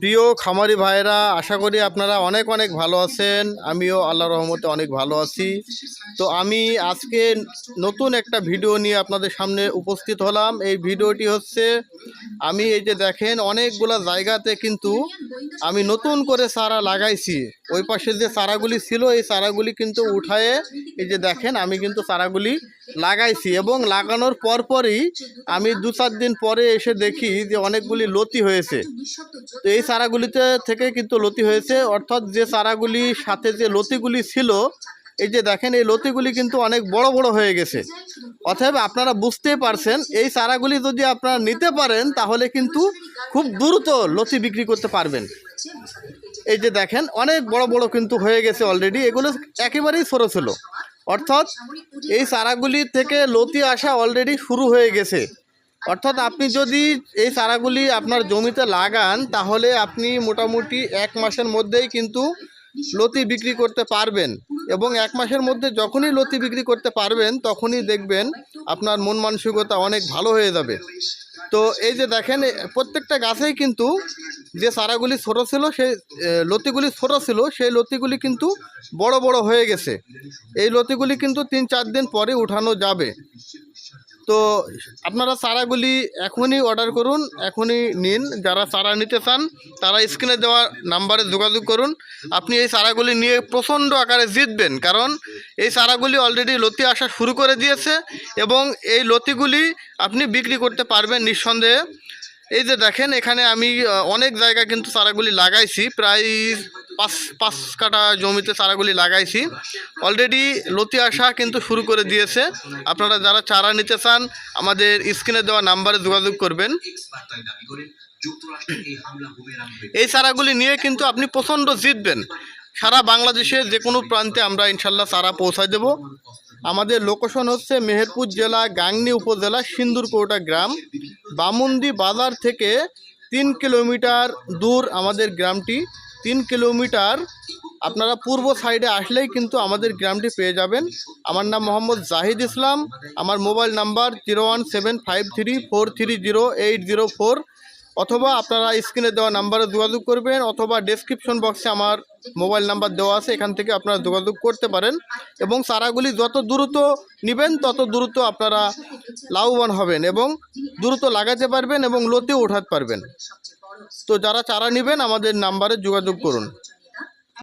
প্রিয় খামারি ভাইরা আশা করি আপনারা অনেক অনেক ভালো আছেন। আমিও আল্লাহ রহমতে অনেক ভালো আছি। তো আমি আজকে নতুন একটা ভিডিও নিয়ে আপনাদের সামনে উপস্থিত হলাম। এই ভিডিওটি হচ্ছে, আমি এই যে দেখেন, অনেকগুলা জায়গাতে কিন্তু আমি নতুন করে চারা লাগাইছি। ওই পাশে যে চারাগুলি ছিল, এই চারাগুলি কিন্তু উঠায়ে, এই যে দেখেন, আমি কিন্তু চারাগুলি লাগাইছি এবং লাগানোর পরপরই আমি দু চার দিন পরে এসে দেখি যে অনেকগুলি লতি হয়েছে। তো এই চারাগুলিতে থেকে কিন্তু লতি হয়েছে। অর্থাৎ যে চারাগুলির সাথে যে লতিগুলি ছিল, এই যে দেখেন, এই লতিগুলি কিন্তু অনেক বড় বড় হয়ে গেছে। অতএব আপনারা বুঝতেই পারছেন, এই চারাগুলি যদি আপনারা নিতে পারেন, তাহলে কিন্তু খুব দ্রুত লতি বিক্রি করতে পারবেন। এই যে দেখেন, অনেক বড় বড় কিন্তু হয়ে গেছে অলরেডি এগুলো একেবারেই সরো ছিল। অর্থাৎ এই চারাগুলি থেকে লতি আসা অলরেডি শুরু হয়ে গেছে। অর্থাৎ আপনি যদি এই চারাগুলি আপনার জমিতে লাগান, তাহলে আপনি মোটামুটি এক মাসের মধ্যেই কিন্তু লতি বিক্রি করতে পারবেন এবং এক মাসের মধ্যে যখনই লতি বিক্রি করতে পারবেন, তখনই দেখবেন আপনার মন মানসিকতা অনেক ভালো হয়ে যাবে। তো এই যে দেখেন, প্রত্যেকটা গাছেই কিন্তু যে চারাগুলি ছোটো ছিল সেই লতিগুলি ছোটো ছিল, সেই লতিগুলি কিন্তু বড় বড় হয়ে গেছে। এই লতিগুলি কিন্তু তিন চার দিন পরে উঠানো যাবে। তো আপনারা চারাগুলি এখনই অর্ডার করুন, এখনই নিন। যারা চারা নিতে চান, তারা স্ক্রিনে দেওয়া নাম্বারে যোগাযোগ করুন। আপনি এই চারাগুলি নিয়ে প্রচণ্ড আকারে জিতবেন, কারণ এই চারাগুলি অলরেডি লতি আসা শুরু করে দিয়েছে এবং এই লতিগুলি আপনি বিক্রি করতে পারবেন নিঃসন্দেহে। এই যে দেখেন, এখানে আমি অনেক জায়গায় কিন্তু চারাগুলি লাগাইছি। প্রায় পাঁচ পাঁচ কাটা জমিতে চারাগুলি লাগাইছি। অলরেডি লতি আসা কিন্তু শুরু করে দিয়েছে। আপনারা যারা চারা নিতে চান, আমাদের স্ক্রিনে দেওয়া নাম্বারে যোগাযোগ করবেন। এই চারাগুলি নিয়ে কিন্তু আপনি প্রচণ্ড জিতবেন। সারা বাংলাদেশের যে কোনো প্রান্তে আমরা ইনশাল্লাহ চারা পৌঁছায় দেব। আমাদের লোকেশন হচ্ছে মেহেরপুর জেলা, গাংনি উপজেলা, সিন্দুরকৌটা গ্রাম। বামুন্দি বাজার থেকে তিন কিলোমিটার দূর আমাদের গ্রামটি। তিন কিলোমিটার আপনারা পূর্ব সাইডে আসলেই কিন্তু আমাদের গ্রামটি পেয়ে যাবেন। আমার নাম মোহাম্মদ জাহিদ ইসলাম। আমার mobile number zero one seven five three four three zero eight zero four. অথবা আপনারা স্ক্রিনে দেওয়া নাম্বারে যোগাযোগ করবেন অথবা ডেসক্রিপশন বক্সে আমার মোবাইল নাম্বার দেওয়া আছে, এখান থেকে আপনারা যোগাযোগ করতে পারেন এবং চারাগুলি যত দ্রুত নেবেন, তত দ্রুত আপনারা লাভবান হবেন এবং দ্রুত লাগাতে পারবেন এবং লোতেও ওঠাতে পারবেন। তো যারা চারা নেবেন, আমাদের নাম্বারে যোগাযোগ করুন।